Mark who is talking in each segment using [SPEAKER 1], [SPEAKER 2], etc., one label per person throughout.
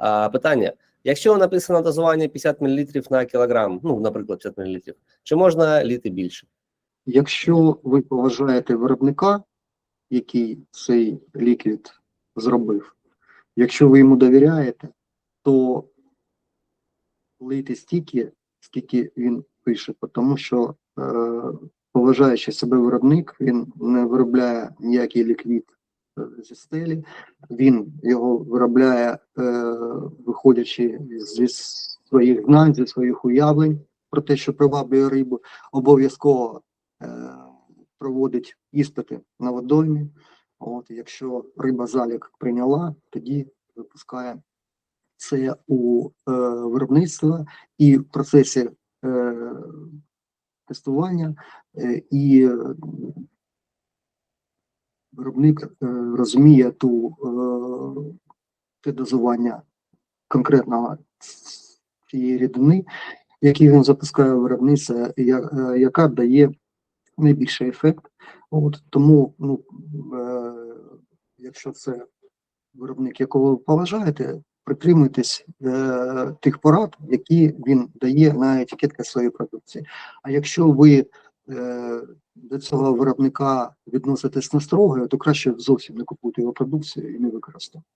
[SPEAKER 1] А питання: якщо написано дозування 50 мл на кілограм, ну, наприклад, 50 мл, чи можна літи більше?
[SPEAKER 2] Якщо ви поважаєте виробника, який цей ліквід зробив, якщо ви йому довіряєте, то лийте стільки, скільки він пише, тому що е, поважаючи себе виробник, він не виробляє ніякий ліквід зі стелі, він його виробляє, е, виходячи зі своїх знань, зі своїх уявлень про те, що приваблює рибу, обов'язково е, проводить іспити на водоймі. От, якщо риба залік прийняла, тоді випускає це у е, виробництва і в процесі е, тестування е, і е, виробник е, розуміє ту е, те дозування конкретного цієї рідини, який він запускає в виробництво, е, яка дає найбільший ефект. От, тому, ну, якщо це виробник, якого ви поважаєте, притримуйтесь е, тих порад, які він дає на етикетках своєї продукції. А якщо ви до цього виробника відноситесь настрого, то краще зовсім не купуйте його продукцію і не використовуйте.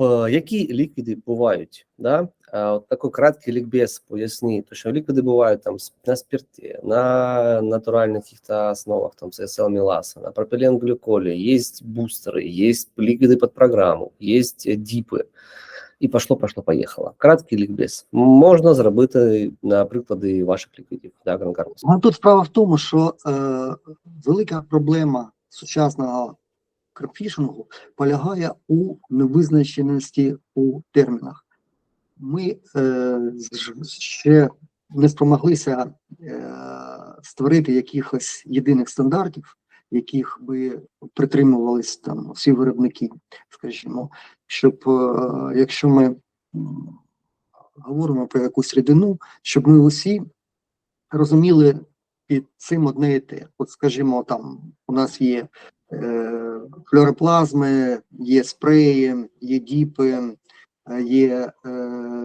[SPEAKER 1] Е, Які ліквіди бувають? Да? А, От такий краткий лікбез поясні, то що ліквіди бувають там на спирті, на натуральних каких-то основах, там ССЛ Міласа, на пропиленглюколі, є бустери, є ліквіди під програму, є діпи. І пошло, пошло, поїхало. Краткий лікбез. Можна зробити на приклади ваших ліквідів. Да, Карлос?
[SPEAKER 2] Тут справа в тому, що е, велика проблема сучасного крепфішингу полягає у невизначеності у термінах. Ми е, ще не спромоглися е, створити якихось єдиних стандартів, яких би притримувались там всі виробники, скажімо, щоб е, якщо ми говоримо про якусь рідину, щоб ми усі розуміли під цим одне і те. От, скажімо, там у нас є е, флюороплазми, є спреї, є діпи, е, є е,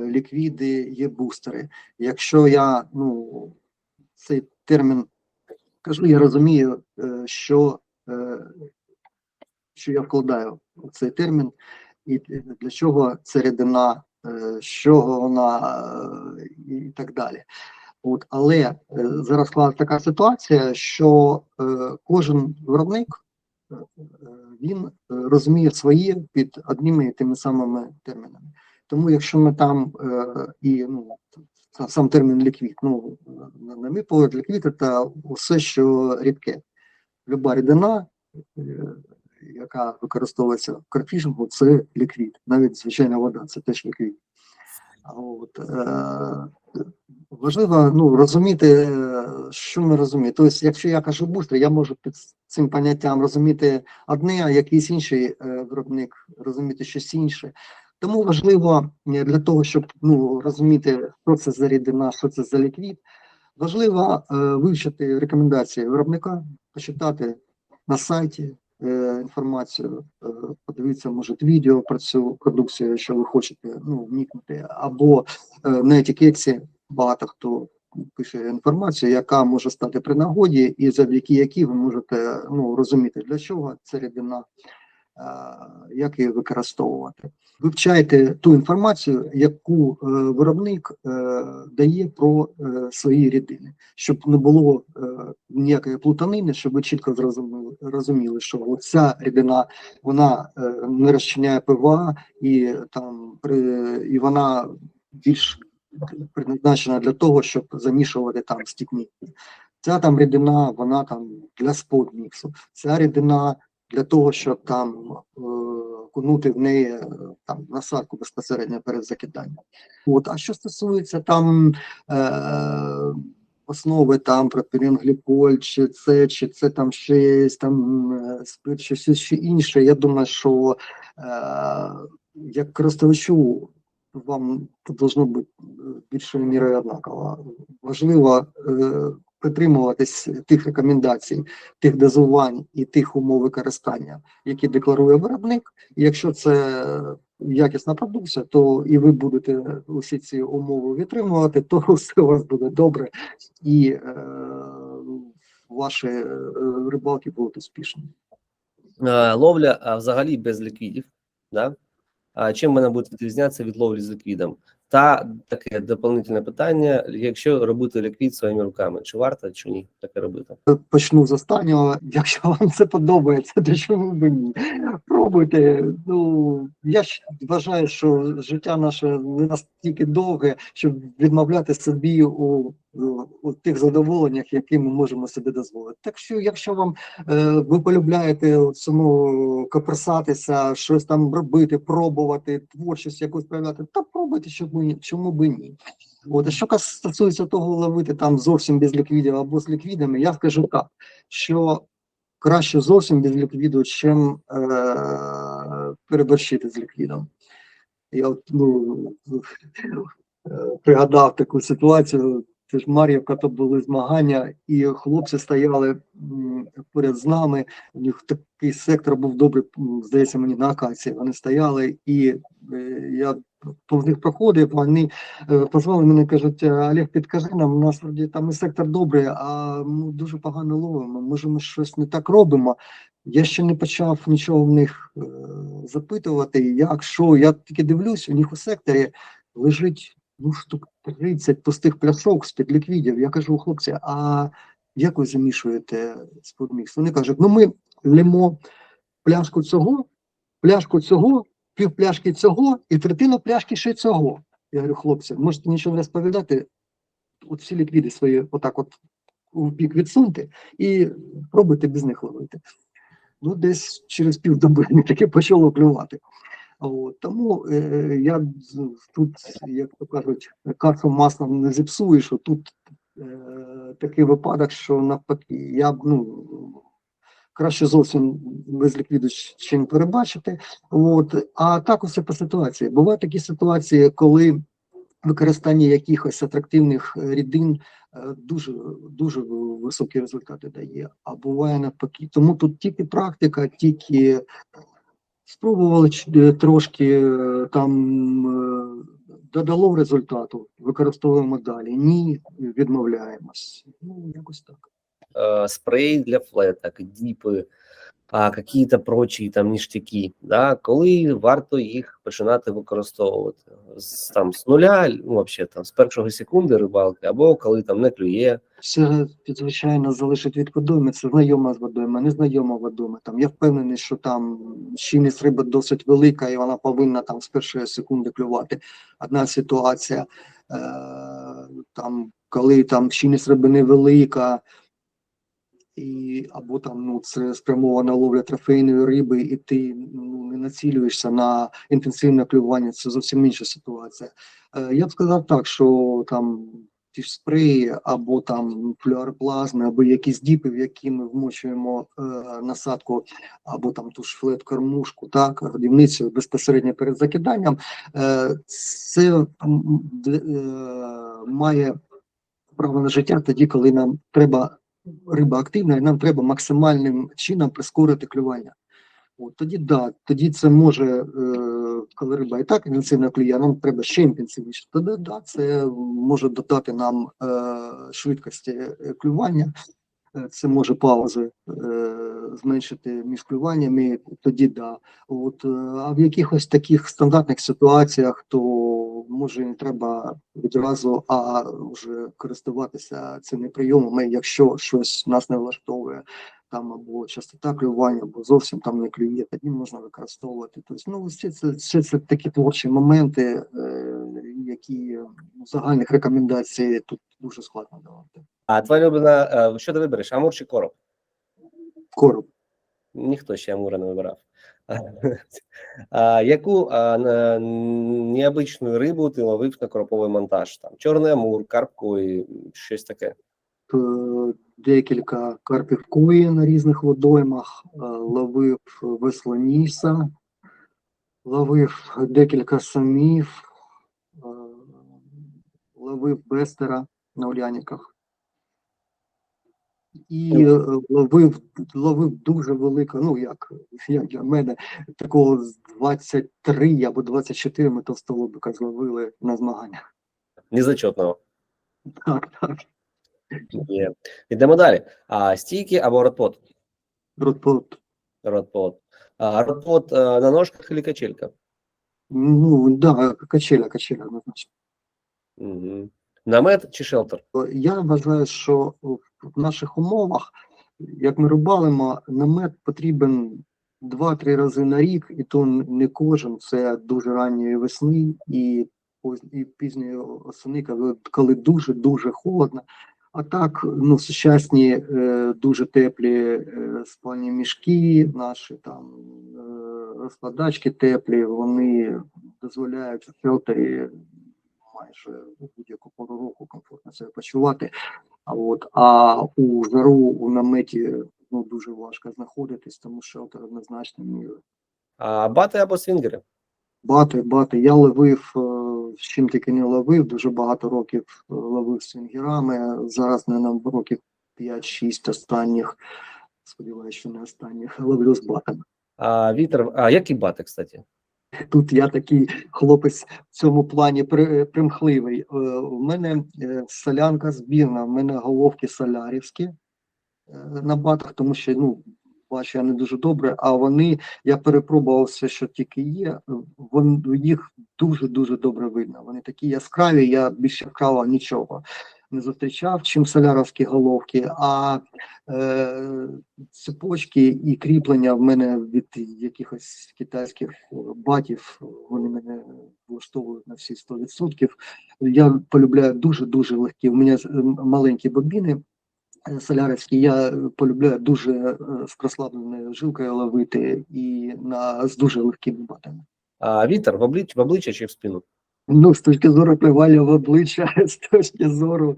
[SPEAKER 2] ліквіди, є бустери. Якщо я ну, цей термін кажу, я розумію, е, що, е, що я вкладаю в цей термін, і для чого ця рідина, е, з чого вона і так далі. От, але зараз склалася така ситуація, що кожен виробник він розуміє своє під одними і тими самими термінами. Тому якщо ми там і ну, сам- термін ліквід, ну на мій погляд, ліквід це усе, що рідке. Люба рідина, е, яка використовується в карфішингу, це ліквід. Навіть звичайна вода, це теж ліквід. От, е, важливо ну, розуміти, е, що ми розуміємо. Тобто, якщо я кажу бустер, я можу під цим поняттям розуміти одне, а якийсь інший е, виробник розуміти щось інше. Тому важливо е, для того, щоб ну, розуміти, що це за рідина, що це за ліквід, важливо е, вивчити рекомендації виробника, почитати на сайті е, інформацію, е, подивитися, може, відео про цю продукцію, якщо ви хочете ну, вникнути, або е, на етикетці багато хто пише інформацію, яка може стати при нагоді, і завдяки якій ви можете ну, розуміти, для чого ця рідина, як її використовувати. Вивчайте ту інформацію, яку е, виробник е, дає про е, свої рідини, щоб не було ніякої плутанини, щоб ви чітко зрозуміли, розуміли, що ця рідина вона не розчиняє ПВА і там і вона більш призначена для того, щоб замішувати там стікні. Ця там рідина, вона там для сподміксу. Ця рідина для того, щоб там е, кунути в неї е, там насадку безпосередньо перед закиданням. От, а що стосується там е, основи там пропіленгліколь, чи це, чи це там ще там е, спирт, чи щось ще інше, я думаю, що е, як користувачу вам тут должно бути більшою мірою однаково. Важливо притримуватись тих рекомендацій, тих дозувань і тих умов використання, які декларує виробник. І якщо це якісна продукція, то і ви будете усі ці умови відтримувати, то все у вас буде добре і е, ваші е, рибалки будуть успішні.
[SPEAKER 1] Е, Ловля взагалі без ліквідів. Да? А чим вона буде відрізнятися від ловлі з ліквідом? Та таке доповнительне питання: якщо робити ліквід своїми руками, чи варто, чи ні таке робити?
[SPEAKER 2] Почну з останнього. Якщо вам це подобається, то чому б ні? Пробуйте. Ну я вважаю, що життя наше не настільки довге, щоб відмовляти собі у, у тих задоволеннях, які ми можемо собі дозволити. Так що, якщо вам е, ви полюбляєте саму коперсатися, щось там робити, пробувати, творчість якусь проявляти, то пробуйте, чому б і ні. От, а що стосується того ловити там зовсім без ліквідів або з ліквідами, я скажу так, що краще зовсім без ліквіду, чим е, переборщити з ліквідом. Я от, ну, е, пригадав таку ситуацію. Це ж Мар'ївка, то були змагання, і хлопці стояли поряд з нами. У них такий сектор був добрий, здається, мені на акації. Вони стояли, і е, я повз них проходив, вони е, позвали мене, кажуть, Олег, підкажи нам, у нас там і сектор добрий, а ми дуже погано ловимо. Може, ми щось не так робимо. Я ще не почав нічого в них е, запитувати, як, що. Я тільки дивлюсь, у них у секторі лежить ну, штук 30 пустих пляшок з-під ліквідів. Я кажу, хлопці, а як ви замішуєте сподмікс? Вони кажуть, ну ми лємо пляшку цього, пляшку цього, пів пляшки цього і третину пляшки ще цього. Я говорю, хлопці, можете нічого не розповідати, от всі ліквіди свої отак от в бік відсуньте і пробуйте без них ловити. Ну, десь через півдоби мені таке почало клювати. От, тому е, я тут, як то кажуть, кашу маслом не зіпсуєш, що тут е, такий випадок, що навпаки, я б ну, краще зовсім без ліквіду, чим перебачити. От, а так усе по ситуації. Бувають такі ситуації, коли використання якихось атрактивних рідин е, дуже дуже високі результати дає. А буває навпаки. Тому тут тільки практика, тільки спробували е, трошки е, там е, додало результату, використовуємо далі. Ні, відмовляємось. Ну, якось так.
[SPEAKER 1] Спрей для флеток, діпи, а какие-то прочі там ніштяки, да, коли варто їх починати використовувати з там з нуля, ну взагалі там з першої секунди рибалки, або коли там не клює.
[SPEAKER 2] Все звичайно залежить від водойми. Це знайома з водойми, незнайома водойми. Там я впевнений, що там щільність риби досить велика, і вона повинна там з першої секунди клювати. Одна ситуація, е, там, коли там щільність риби невелика, і або там ну це спрямована ловля трофейної риби, і ти ну не націлюєшся на інтенсивне клювання. Це зовсім інша ситуація. Е, я б сказав так, що там ті ж спреї, або там флюороплазми, або якісь діпи, в які ми вмочуємо е, насадку, або там ту ж флет-кормушку, так, годівницю безпосередньо перед закиданням, е, це е, має право на життя тоді, коли нам треба риба активна, і нам треба максимальним чином прискорити клювання. От, тоді да, тоді це може, е, коли риба і так інтенсивно клює, нам треба ще інтенсивніше. Тоді да, це може додати нам е, швидкості е, клювання, Е, це може паузи е, зменшити між клюваннями, тоді да. От, е, а в якихось таких стандартних ситуаціях, то може не треба відразу, а вже користуватися цими прийомами, якщо щось нас не влаштовує там або частота клювання, або зовсім там не клює, тоді можна використовувати. Тобто, ну, все це, все це такі творчі моменти, е, які ну, загальних рекомендацій тут дуже складно давати.
[SPEAKER 1] А твоя улюблена, е, що ти вибереш? Амур чи короб?
[SPEAKER 2] Короб.
[SPEAKER 1] Ніхто ще Амура не вибирав. Яку необичну рибу ти ловив на кроповий монтаж? Там чорний амур, карпко і щось таке.
[SPEAKER 2] Е, декілька карпів кої на різних водоймах, е, ловив веслоніса, ловив декілька самів, е, ловив бестера на Уляніках. І е, ловив, ловив дуже велико, ну як, як для мене, такого з 23 або 24 ми товстолобика зловили на змаганнях.
[SPEAKER 1] Незачетного.
[SPEAKER 2] Так, так.
[SPEAKER 1] Є. Йдемо далі. А, стійки або ротпот?
[SPEAKER 2] Ротпот.
[SPEAKER 1] Ротпот. А, ротпот е, на ножках или качелька?
[SPEAKER 2] Ну, да, качеля, качеля, однозначно.
[SPEAKER 1] Угу. Намет чи шелтер?
[SPEAKER 2] Я вважаю, що в наших умовах, як ми рибалимо, намет потрібен 2-3 рази на рік, і то не кожен. Це дуже ранньої весни і, і пізньої осени, коли, коли дуже-дуже холодно. А так, ну, сучасні е, дуже теплі е, спальні мішки, наші там е, розкладачки теплі, вони дозволяють в шелтері майже у будь-яку пору року комфортно себе почувати. А от а у жару у наметі ну дуже важко знаходитись, тому шелтер однозначно мірою.
[SPEAKER 1] А, бати або свінгери?
[SPEAKER 2] Бати, бати. Я ловив, е, з чим тільки не ловив, дуже багато років е, ловив свінгерами. Зараз не нам років 5-6 останніх. Сподіваюся, що не останніх ловлю з батами.
[SPEAKER 1] А, вітер. А, які бати, кстати?
[SPEAKER 2] Тут я такий хлопець в цьому плані примхливий. Е, У мене е, солянка збірна, в мене головки солярівські е, на батах, тому що ну, бачу я не дуже добре, а вони, я перепробував все, що тільки є, вон, їх дуже-дуже добре видно. Вони такі яскраві, я більш яскраво нічого не зустрічав, чим солярівські головки, а е, цепочки і кріплення в мене від якихось китайських е, батів, вони мене влаштовують на всі 100%. Я полюбляю дуже-дуже легкі. У мене маленькі бобіни е, солярівські, я полюбляю дуже е, з прослабленою жилкою ловити і на, з дуже легкими батами.
[SPEAKER 1] А, вітер в обличчя, в обличчя чи в спину?
[SPEAKER 2] Ну, з точки зору плювання в обличчя, з точки зору,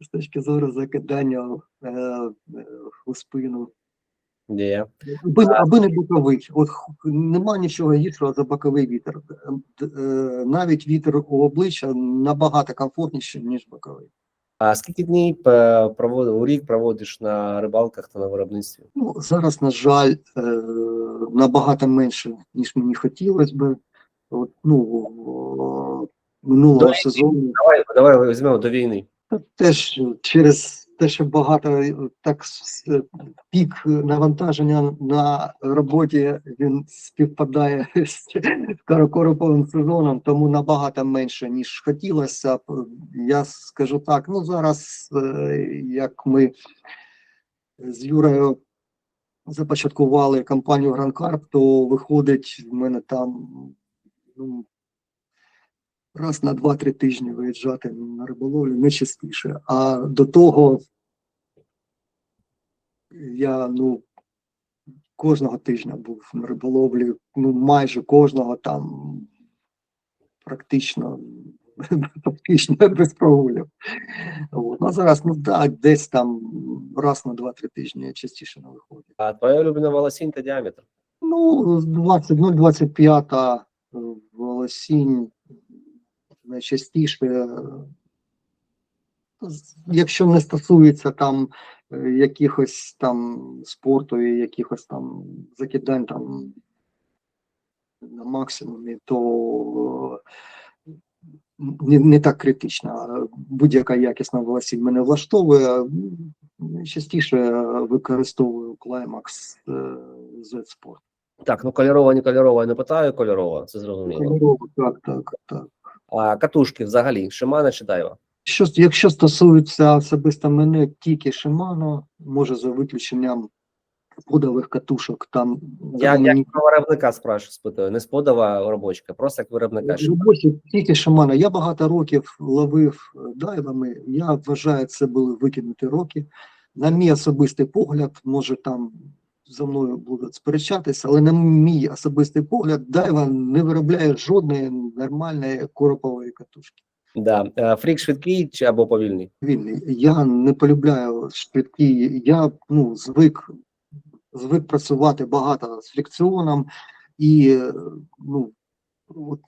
[SPEAKER 2] з точки зору закидання е, е, у спину.
[SPEAKER 1] Є.
[SPEAKER 2] Аби, аби не боковий. От нема нічого гіршого за боковий вітер. Е, Навіть вітер у обличчя набагато комфортніше, ніж боковий.
[SPEAKER 1] А скільки днів е, проводив у рік проводиш на рибалках та на виробництві?
[SPEAKER 2] Ну, зараз, на жаль, е, набагато менше, ніж мені хотілося би. Ну, минулого
[SPEAKER 1] До
[SPEAKER 2] сезону.
[SPEAKER 1] Давай, давай візьмемо до війни.
[SPEAKER 2] Теж через те, що багато так пік навантаження на роботі він співпадає з каракороповим сезоном, тому набагато менше ніж хотілося б. Я скажу так. Ну зараз, е, як ми з Юрою започаткували кампанію Гранд Карп, то виходить в мене там ну, раз на 2-3 тижні виїжджати на риболовлю не частіше. А до того я ну кожного тижня був на риболовлі, ну майже кожного там практично фактично без прогулів. От. Ну, а зараз ну так, десь там раз на 2-3 тижні частіше не виходить.
[SPEAKER 1] А твоя улюблена волосінь та діаметр?
[SPEAKER 2] Ну, 20, 0,25 волосінь найчастіше. Якщо не стосується там е, якихось там спорту і якихось там закидань там на максимумі, то е, не, не так критично. Будь-яка якісна волосінь мене влаштовує. Частіше використовую Climax е, Z-Sport.
[SPEAKER 1] Так, ну кольорова, не кольорова, я не питаю кольорова, це зрозуміло.
[SPEAKER 2] Кольорово, так, так, так.
[SPEAKER 1] А катушки взагалі, Шимана чи Дайва?
[SPEAKER 2] Що, якщо стосується особисто мене, тільки Shimano, може за виключенням подових катушок, там
[SPEAKER 1] Я
[SPEAKER 2] там
[SPEAKER 1] як
[SPEAKER 2] мені-
[SPEAKER 1] про виробника спрашиваю, спитую, не сподова робочка, просто як виробника. Шимана.
[SPEAKER 2] робочі тільки Shimano. Я багато років ловив дайвами. Я вважаю, це були викинуті роки. На мій особистий погляд, може там за мною будуть сперечатися, але на мій особистий погляд, дайва не виробляє жодної нормальної коропової катушки.
[SPEAKER 1] Да. Е, Фрік швидкий чи або повільний?
[SPEAKER 2] вільний. Я не полюбляю швидкі. Я ну звик звик працювати багато з фрикціоном, і ну от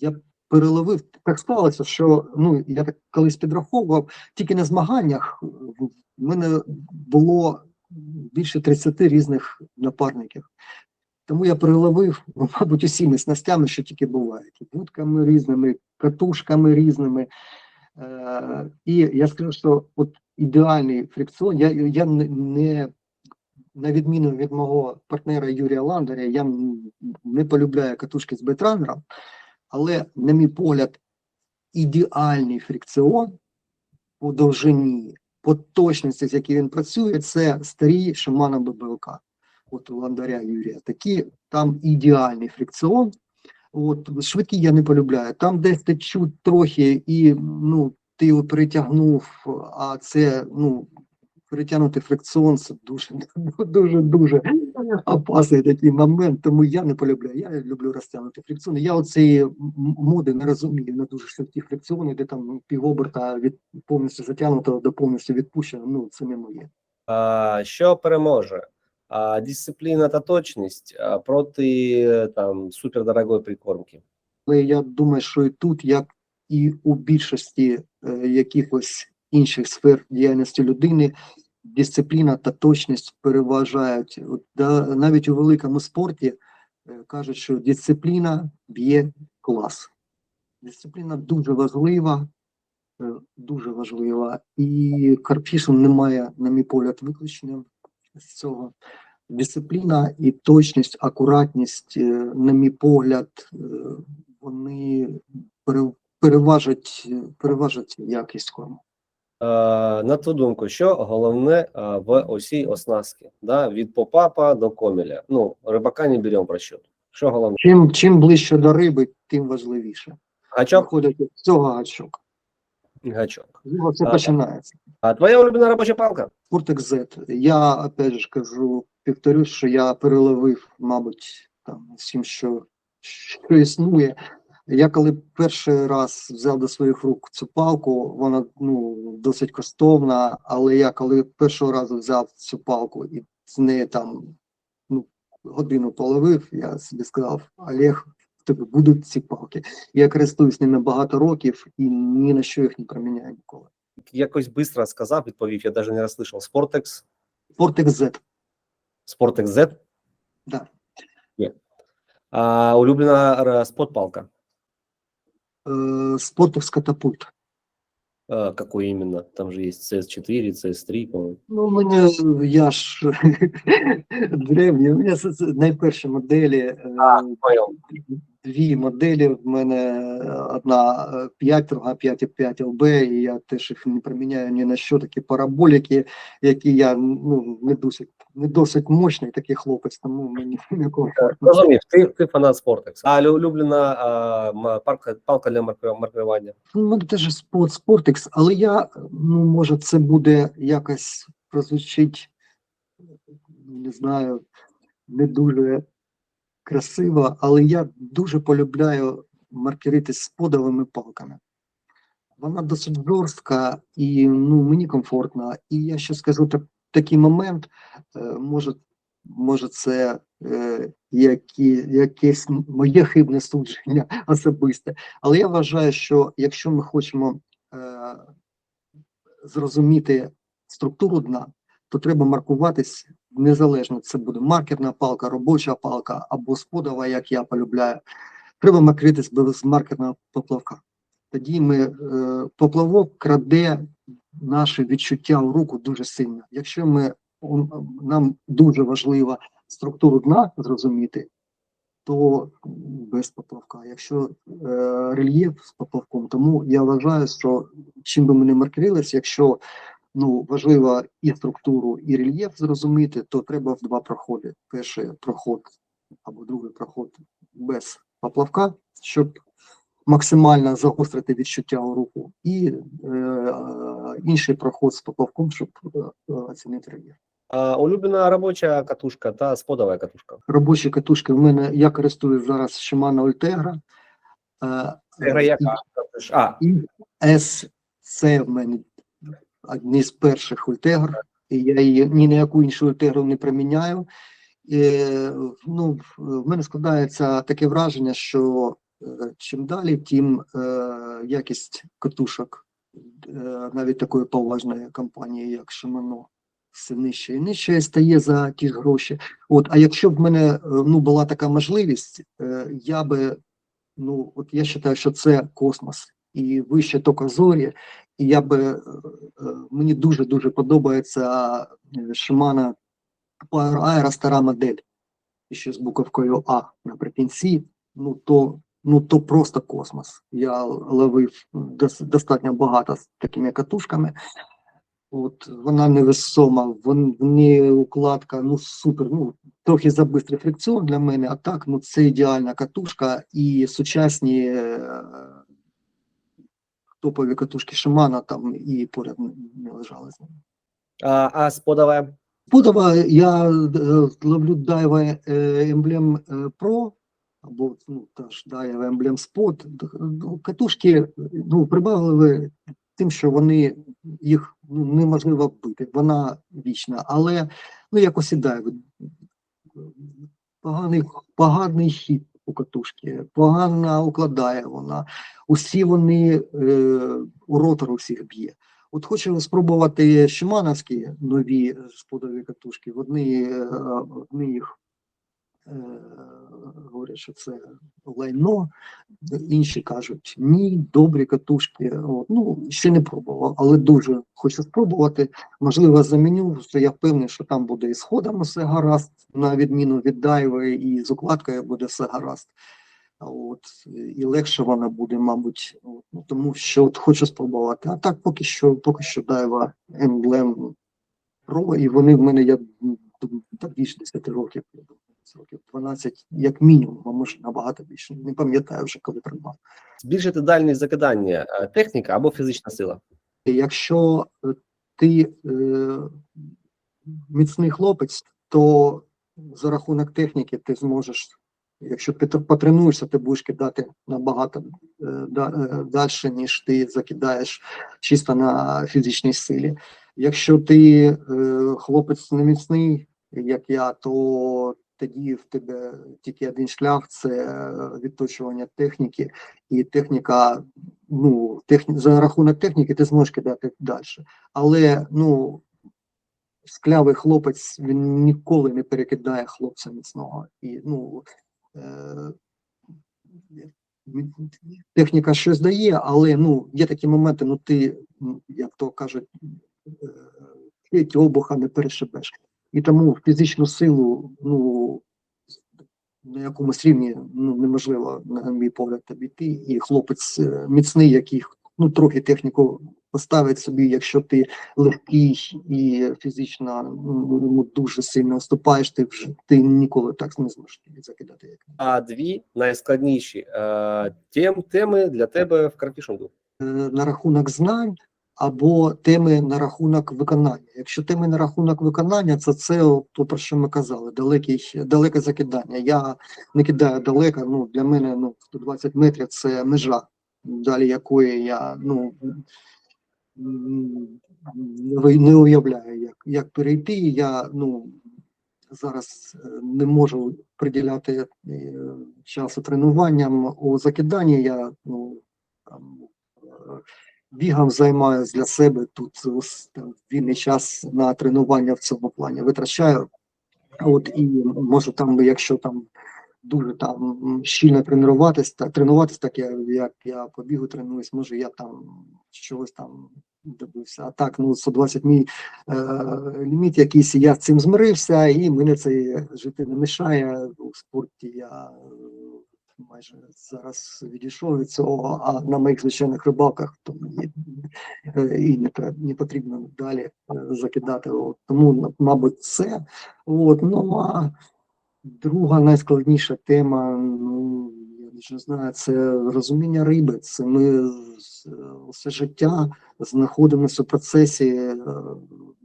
[SPEAKER 2] я переловив. Так сталося, що ну я так колись підраховував, тільки на змаганнях в мене було більше 30 різних напарників. Тому я переловив, ну, мабуть, усіми снастями, що тільки бувають, і вудками різними, катушками різними. Е, і я скажу, що от ідеальний фрикціон, я, я не, на відміну від мого партнера Юрія Ландаря, я не полюбляю катушки з бейтранером, але, на мій погляд, ідеальний фрикціон по довжині, по точності, з якій він працює, це старі шамани ББЛК. От у Ландаря Юрія. Такі там ідеальний фрикціон. От швидкі я не полюбляю. Там десь течуть трохи, і ну ти його перетягнув, а це ну перетягнути фрикціон це дуже дуже дуже опасний такий момент. Тому я не полюбляю. Я люблю розтягнути фрикціони. Я оцієї моди не розумію на дуже швидкі фрикціони, де там півоберта від повністю затягнутого до повністю відпущено. Ну це не моє.
[SPEAKER 1] А, що переможе? А, дисципліна та точність а, проти там супердорогої прикормки.
[SPEAKER 2] Але я думаю, що і тут, як і у більшості е, якихось інших сфер діяльності людини, дисципліна та точність переважають. От, да, навіть у великому спорті е, кажуть, що дисципліна б'є клас. Дисципліна дуже важлива, е, дуже важлива, і карпішин немає, на мій погляд, виключенням з цього. Дисципліна і точність, акуратність, е, на мій погляд, вони переважать, переважать якість корму.
[SPEAKER 1] А, на твою думку, що головне в осі оснастки? Да? Від попапа до коміля. Ну, рибака не беремо в расчет. Що головне?
[SPEAKER 2] Чим, чим ближче до риби, тим важливіше.
[SPEAKER 1] Гачок,
[SPEAKER 2] Виходить з цього гачок.
[SPEAKER 1] гачок.
[SPEAKER 2] З нього це
[SPEAKER 1] А,
[SPEAKER 2] починається.
[SPEAKER 1] А твоя улюблена робоча палка?
[SPEAKER 2] Спортек Z. Я опять же кажу, повторюсь, що я переловив, мабуть, там всім, що, що існує. Я коли перший раз взяв до своїх рук цю палку, вона ну досить коштовна, але я коли першого разу взяв цю палку і з неї там ну, годину половив, я собі сказав, Олег, в тебе будуть ці палки. Я користуюсь ними багато років і ні на що їх не проміняю ніколи.
[SPEAKER 1] Якось швидко сказав, відповів, я навіть не розслышав. Спортекс,
[SPEAKER 2] Спортек Z.
[SPEAKER 1] Спортекс Z.
[SPEAKER 2] Да.
[SPEAKER 1] Ні. А улюблена р- спортпалка?
[SPEAKER 2] Э, Спортекс катапульт.
[SPEAKER 1] А, какой именно? Там же есть CS4, CS3, по-моему.
[SPEAKER 2] Ну, у мене я ж древній. У мене це, це найперші моделі. е,
[SPEAKER 1] Понял.
[SPEAKER 2] Дві моделі. В мене одна е, 5, друга 5,5 ЛБ, і я теж їх не приміняю ні на що. Такі параболіки, які я ну, не досить, не досить мощний такий хлопець, тому мені комфортно.
[SPEAKER 1] Розумів, ти, ти фанат Спортекс. А улюблена а, м- палка, для маркерування?
[SPEAKER 2] Ну, У мене теж спорт, спортекс, але я, ну, може, це буде якось прозвучить, не знаю, не дуже красиво, але я дуже полюбляю маркерити з подовими палками. Вона досить жорстка і ну, мені комфортно. І я ще скажу так, такий момент, е, може, може це е, які, якесь моє хибне судження особисте. Але я вважаю, що якщо ми хочемо е, зрозуміти структуру дна, то треба маркуватись незалежно. Це буде маркерна палка, робоча палка або сподова, як я полюбляю. Треба маркеритись без маркерного поплавка. Тоді ми е, поплавок краде наше відчуття у руку дуже сильно. Якщо ми он- нам дуже важливо структуру дна зрозуміти, то без поплавка. Якщо е, рельєф з поплавком, тому я вважаю, що чим би ми не маркерились, якщо ну важливо і структуру, і рельєф зрозуміти, то треба в два проходи. Перший проход або другий проход без поплавка, щоб максимально загострити відчуття у руку, і е, е, інший проход з поплавком, щоб е, е, оцінити рельєф.
[SPEAKER 1] А, улюблена робоча катушка та сподова катушка.
[SPEAKER 2] Робочі катушки в мене я користуюсь зараз Shimano Ultegra. Е,
[SPEAKER 1] яка? А,
[SPEAKER 2] І S це в мене одні з перших ультегр, і я її ні на яку іншу ультегру не приміняю. І, ну, в мене складається таке враження, що е, чим далі, тим е, якість катушок е, навіть такої поважної компанії, як Shimano, все нижче і нижче стає за ті ж гроші. От, а якщо б в мене е, ну, була така можливість, е, я би, ну, от я вважаю, що це космос. І вище тока зорі, я би е, е, мені дуже дуже подобається е, Shimano Power стара модель, ще з буковкою А наприкінці. Ну то ну то просто космос. Я ловив дос- достатньо багато з такими катушками. От вона невесома, вон, в неї укладка, ну супер. Ну трохи забистрий фрикціон для мене, а так ну це ідеальна катушка і сучасні топові катушки Шимана там і поряд не- лежали з ними.
[SPEAKER 1] А, а сподове?
[SPEAKER 2] Подова я е, ловлю Daiwa е, Emblem е, Pro, або ну, Daiwa Emblem Spot. Катушки ну, прибавили тим, що вони їх ну, неможливо вбити. Вона вічна, але ну, якось і Daiwa. Поганий, поганий хід у катушки, погано укладає вона. Усі вони е, у ротор усіх б'є. От хочу спробувати шимановські нові сподові катушки. Вони, е, одні їх говорять, що це лайно, інші кажуть ні, добрі катушки. Ну, ще не пробував, але дуже хочу спробувати. Можливо, заміню, що я впевнений, що там буде і з ходом все гаразд, на відміну від дайви, і з укладкою буде все гаразд. От, і легше вона буде, мабуть, от, ну, тому що от хочу спробувати. А так поки що, поки що Daiwa Emblem Pro, і вони в мене, я думаю, більше 10 років, років 12, як мінімум, а може набагато більше. Не пам'ятаю вже, коли придбав.
[SPEAKER 1] Збільшити дальність закидання е, техніка або фізична сила?
[SPEAKER 2] Якщо е, ти е, міцний хлопець, то за рахунок техніки ти зможеш, якщо ти тр- потренуєшся, ти будеш кидати набагато е, е, далі, ніж ти закидаєш чисто на фізичній силі. Якщо ти е, хлопець не міцний, як я, то тоді в тебе тільки один шлях це е, відточування техніки, і техніка ну, техні... за рахунок техніки ти зможеш кидати далі. Але ну, склявий хлопець він ніколи не перекидає хлопця міцного. І, ну, е... Техніка щось дає, але ну, є такі моменти, ну ти, як то кажуть, е, обуха не перешибеш. І тому фізичну силу, ну, на якомусь рівні ну, неможливо, на мій погляд, обійти. І хлопець е, міцний, який ну, трохи техніку поставить собі, якщо ти легкий і фізично ну, дуже сильно вступаєш, ти вже ти ніколи так не зможеш закидати. Як.
[SPEAKER 1] А дві найскладніші е, тем, теми для тебе в карфішингу.
[SPEAKER 2] Е, на рахунок знань або теми на рахунок виконання. Якщо теми на рахунок виконання, це це то про що ми казали, далекий, далеке закидання. Я не кидаю далеко, ну для мене ну 120 метрів це межа, далі якої я ну не уявляю, як, як перейти. Я ну зараз е, не можу приділяти е, часу тренуванням у закиданні. Я ну там е, бігом займаюся для себе тут там, вільний час на тренування в цьому плані витрачаю. От і можу там, якщо там дуже там щільно тренуватись, та тренуватись, так я, як я по бігу тренуюсь, може я там чогось там добився. А так, ну 120 мій е, ліміт якийсь, я з цим змирився, і мене це жити не мішає. У спорті я майже зараз відійшов від цього, а на моїх звичайних рибалках то мені е, і не, не потрібно далі е, закидати. От, тому, мабуть, це. От, ну а друга найскладніша тема, ну не знаю, це розуміння риби. Це ми е, все життя знаходимося в процесі. е,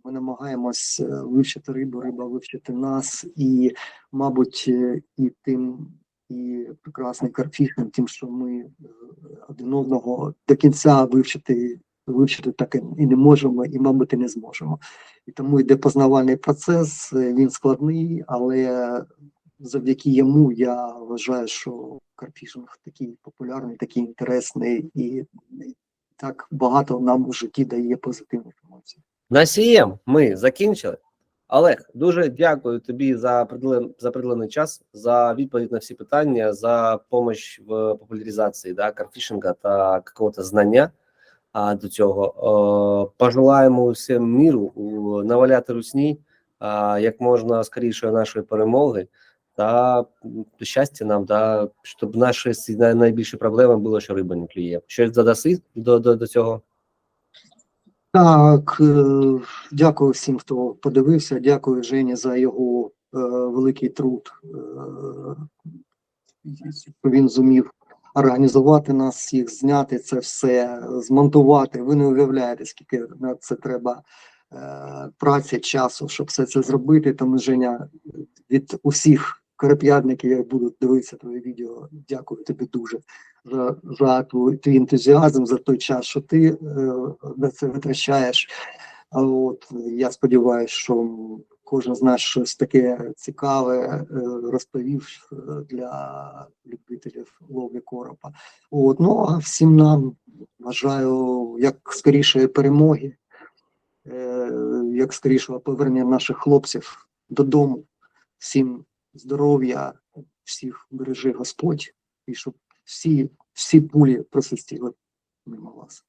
[SPEAKER 2] Ми намагаємось е, вивчити рибу, риба вивчити нас, і, мабуть, е, і тим, і прекрасний карфішем, тим, що ми е, один одного до кінця вивчити, вивчити так і і не можемо, і, мабуть, і не зможемо. І тому йде познавальний процес, е, він складний, але завдяки йому я вважаю, що карфішинг такий популярний, такий інтересний і так багато нам у житті дає позитивних емоцій.
[SPEAKER 1] На сієм ми закінчили. Олег, дуже дякую тобі за приділен, за приділений час, за відповідь на всі питання, за допомогу в популяризації да, карфішинга та какого-то знання а, до цього. Е, пожелаємо всім міру, наваляти русні, а, як можна скоріше нашої перемоги та щастя нам, да, щоб наші найбільші проблеми було, що риба не клює. Щось додаси до, до, до цього?
[SPEAKER 2] Так, е, дякую всім, хто подивився. Дякую Жені за його е, великий труд. Е, він зумів організувати нас всіх, зняти це все, змонтувати. Ви не уявляєте, скільки на це треба праці, часу, щоб все це зробити. Тому Женя від усіх кореп'ядників, які будуть дивитися твоє відео, дякую тобі дуже за, за твій, ентузіазм, за той час, що ти е, на це витрачаєш. А от я сподіваюся, що кожен з нас щось таке цікаве е, розповів е, для любителів ловлі коропа. От, ну а всім нам бажаю як скоріше перемоги, е, як скорішого повернення наших хлопців додому. Всім здоров'я, всіх бережи Господь, і щоб всі, всі пулі просвистіли мимо вас.